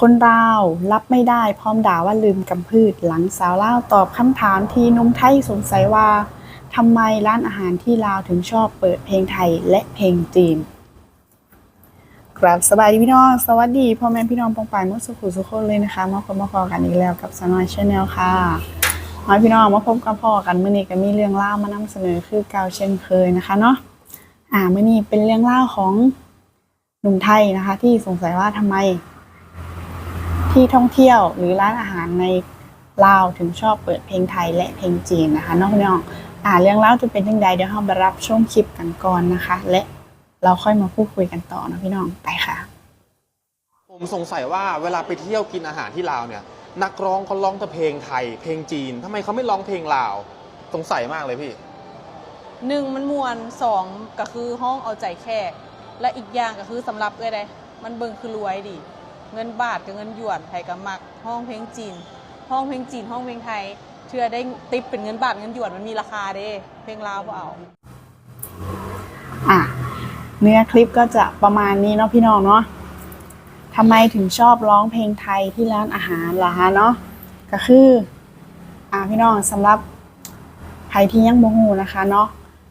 คนลาวรับไม่ได้พร้อมด่าว่าลืมกำพืช หลังสาวเล่าตอบคำถามที่นุ่มไทยสงสัยว่าทำไมร้านอาหารที่ลาวถึงชอบเปิดเพลงไทยและเพลงจีนครับสบายดีพี่น้องสวัสดีพ่อแม่พี่น้องปองปายมุสุขุสุขคนเลยนะคะมาพบมาพอกันอีกแล้วกับสนอยชาแนลค่ะมาพี่น้องมาพบกับพ่อกันเมื่อนี้ก็มีเรื่องเล่ามานำเสนอคือเกาเช่นเคยนะคะเนาะอ่าเมื่อนี้เป็นเรื่องเล่าของหนุ่มไทยนะคะ ที่สงสัยว่าทำไม ที่ท่องเที่ยวหรือร้านอาหารในลาวถึงชอบเปิดเพลงไทยและเพลงจีนนะคะน้องน้องอ่าเรื่องเล่าวจะเป็นยังไงเดี๋ยวเราไปรับชมคลิปกันก่อนนะคะ และเราค่อยมาพูดคุยกันต่อนะพี่น้องไปค่ะผมสงสัยว่าเวลาไปเที่ยวกินอาหารที่ลาวเนี่ย นักร้องเขาร้องแต่เพลงไทย เพลงจีนทำไมเขาไม่ร้องเพลงลาว สงสัยมากเลยพี่หนึ่งมันมวนสองก็คือห้องเอาใจแขกและอีกอย่างก็คือสำหรับเอ้ยได้มันเบิ่งคือรวยดิ เงินบาทกับเงินหยวนไทยกับมักห้องเพลงจีน ห้องเพลงจีน ห้องเพลงไทยเชื่อได้ติปเป็นเงินบาทเงินหยวนมันมีราคาเด้เพลงลาวบ่เอาอะเนื้อคลิปก็จะประมาณนี้เนาะพี่น้องเนาะทำไมถึงชอบร้องเพลงไทยที่ร้านอาหารล่ะฮะเนาะก็คือ อ่าพี่น้องสำหรับใครที่ยังบ่ฮู้นะคะเนาะ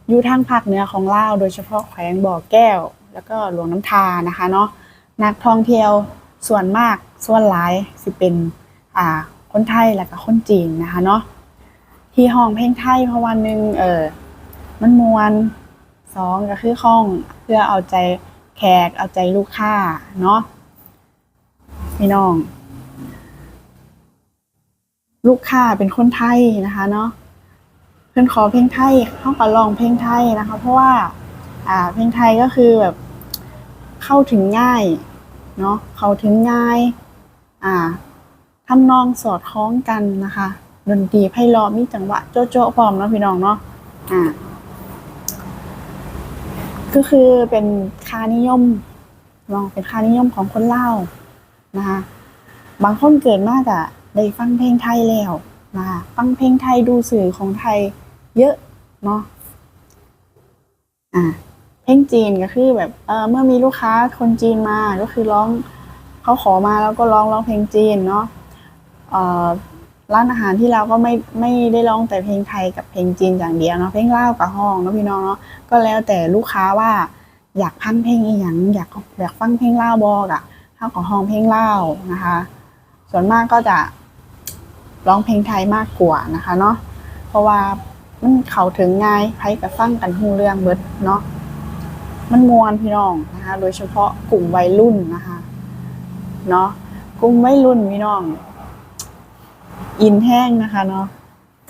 อยู่ทางภาคเหนือของลาวโดยเฉพาะแขวงบ่อแก้ว แล้วก็หลวงน้ำทานะคะเนาะนักท่องเที่ยว ส่วนมากส่วนหลายสิเป็นอ่าคนไทยแล้วก็คนจีนนะคะเนาะที่ห้องเพลงไทยเพราะวันหนึ่งเออมันมวนสองก็คือห้องเพื่อเอาใจแขกเอาใจลูกค้าเนาะพี่น้อง ลูกค้าเป็นคนไทยนะคะเนาะเพื่อนขอเพลงไทยเขาก็ลองเพลงไทยนะคะ เพราะว่า อ่าเพลงไทยก็คือแบบเข้าถึงง่าย เนาะเขาถึงง่าย อ่าทำนองสอดคล้องกันนะคะ ดนตรีไพเราะมีจังหวะ โจ๊ะโจ๊ะพร้อมเนาะพี่น้องเนาะอ่าก็คือเป็นค่านิยมเนาะเป็นค่านิยมของคนเล่านะคะ บางคนเกิดมากอะได้ฟังเพลงไทยแล้วนะคะฟังเพลงไทยดูสื่อของไทยเยอะเนาะอ่า เพลงจีนก็คือแบบเออเมื่อมีลูกค้าคนจีนมาก็คือร้องเขาขอมาแล้วก็ร้องร้องเพลงจีนเนาะร้านอาหารที่เราก็ไม่ไม่ได้ร้องแต่เพลงไทยกับเพลงจีนอย่างเดียวเนาะเพลงเลากับห้องเนาะพี่น้องเนาะก็แล้วแต่ลูกค้าว่าอยากพังเพลงอีหยังอยากอยากฟังเพลงเล่าบอกอะถ้าของห้องเพลงเล่านะคะ ส่วนมากก็จะร้องเพลงไทยมากกว่านะคะเนาะเพราะว่ามันเข้าถึงง่ายใครกับฟังกันหูเรื่องเบิดเนาะ มันมวนพี่น้องนะคะ โดยเฉพาะกลุ่มวัยรุ่นนะคะเนาะกลุ่มวัยรุ่นพี่น้อง อินแห้งนะคะเนาะ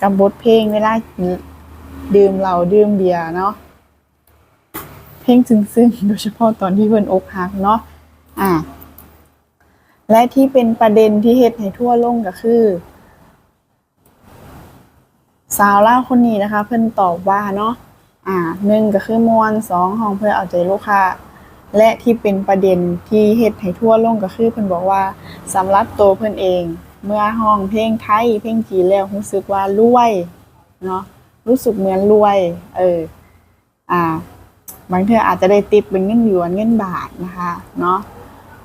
กับบทเพลงเวลาดื่มเหล้าดื่มเบียร์เนาะเพลงซึ้งๆโดยเฉพาะตอนที่เพิ่นอกหักเนาะอ่าและที่เป็นประเด็นที่เฮ็ดให้ทั่วโลกก็คือ สาวล่าคนนี้นะคะ เพิ่นตอบว่าเนาะ อ่าหนึ่งก็คือมวนสองห้องเพื่อเอาใจลูกค้า และที่เป็นประเด็นที่เฮ็ดให้ทั่วโลกก็คือเพิ่นบอกว่าสำหรับตัวเพิ่นเอง เมื่อห้องเพลงไทยเพลงจีนแล้วรู้สึกว่ารวยเนาะรู้สึกเหมือนรวย เออ อ่า บางเทื่ออาจจะได้ติดเป็นเงินหยวนเงินบาทนะคะ เนาะ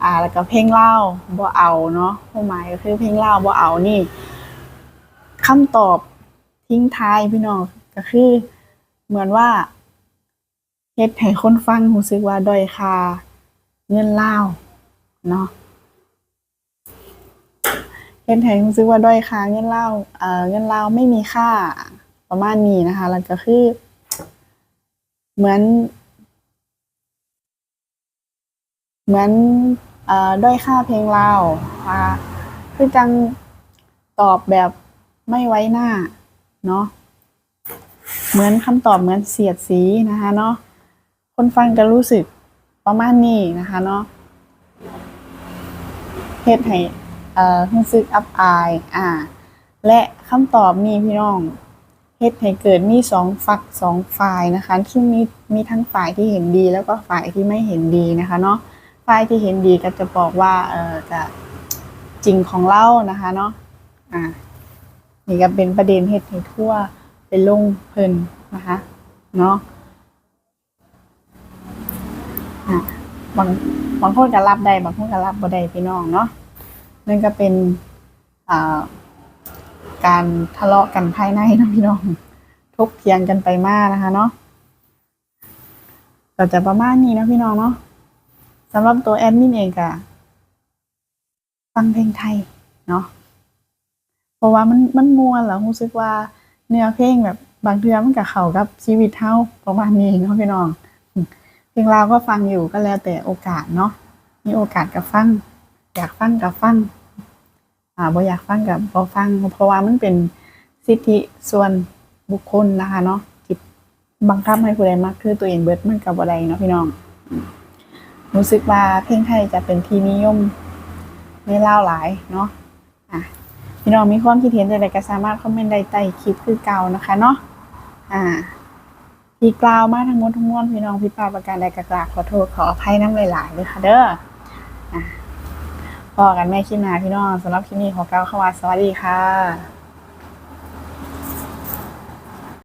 อ่า แล้วก็เพลงเล่าบ่เอาเนาะความหมายก็คือเพลงเล่าบ่เอานี่คำตอบทิ้งท้ายพี่น้องก็คือ เหมือนว่าเฮ็ดให้คนฟังรู้สึกว่าด้อยค่าเงินเล่าวเนาะเฮ็ดให้รู้สึกว่าด้อยค่าเงินเล่าวเอ่อเงินลาวไม่มีค่าประมาณนี้นะคะ แล้วก็คือ เหมือน เหมือนเอ่อด้อยค่าเพลงลาวค่ะคือจังตอบแบบไม่ไว้หน้า เนาะ เหมือนคำตอบเหมือนเสียดสีนะคะเนาะคนฟังจะรู้สึกประมาณนี้นะคะเนาะเฮ็ดให้เอ่อรู้สึกอับอายอ่า และคำตอบนี้พี่น้องเฮ็ดให้เกิดมีสองฝักสองฝ่ายนะคะซึ่งมีมีทั้งฝ่ายที่เห็นดีแล้วก็ฝ่ายที่ไม่เห็นดีนะคะเนาะฝ่ายที่เห็นดีก็จะบอกว่าเออจะจริงของเล่านะคะเนาะอ่านี่ก็เป็นประเด็นเฮ็ดให้ทั่ว เป็นลงเพิ่นนะคะเนาะอ่าบางบางคนก็รับได้บางคนก็รับบ่ได้พี่น้องเนาะนั่นก็เป็นอ่าการทะเลาะกันภายในนะพี่น้องทกเถียงกันไปมากนะคะเนาะก็จะประมาณนี้นะพี่น้องเนาะสำหรับตัวแอดมินเองก็ฟังเพลงไทยเนาะเพราะว่ามันมันมวนแล้วรู้สึกว่า เนื้อเพลงแบบบางเทื่อมันกับเขากับชีวิตเฮาประมาณนี้เนาะพี่น้องเพลงลาวก็ฟังอยู่ก็แล้วแต่โอกาสเนาะมีโอกาสกับฟัง อยากฟังกับฟังอ่าบ่อยากฟังกับบ่ฟัง เพราะว่ามันเป็นสิทธิส่วนบุคคลนะคะเนาะที่บังคับให้ผู้ใดมักคือตัวเองเบิดมันกับบ่ได้เนาะพี่น้องรู้สึกว่าเพลงไทยจะเป็นที่นิยมในลาหลายเนาะอะ พี่น้องมีความคิดเห็นใดๆก็สามารถคอมเมนต์ใดใต้คลิปคือเก่านะคะเนาะอ่าที่กล่าวมาทั้งหมดทั้งมวลพี่น้องพิดพลาดประการใดก็กราบขอโทษขออภัยน้ำหลายๆเลยค่ะเด้ออะพอกันแม่คลิปหน้าพี่น้องสำหรับคลิปนี้ขอกล่าวคำว่าสวัสดีค่ะ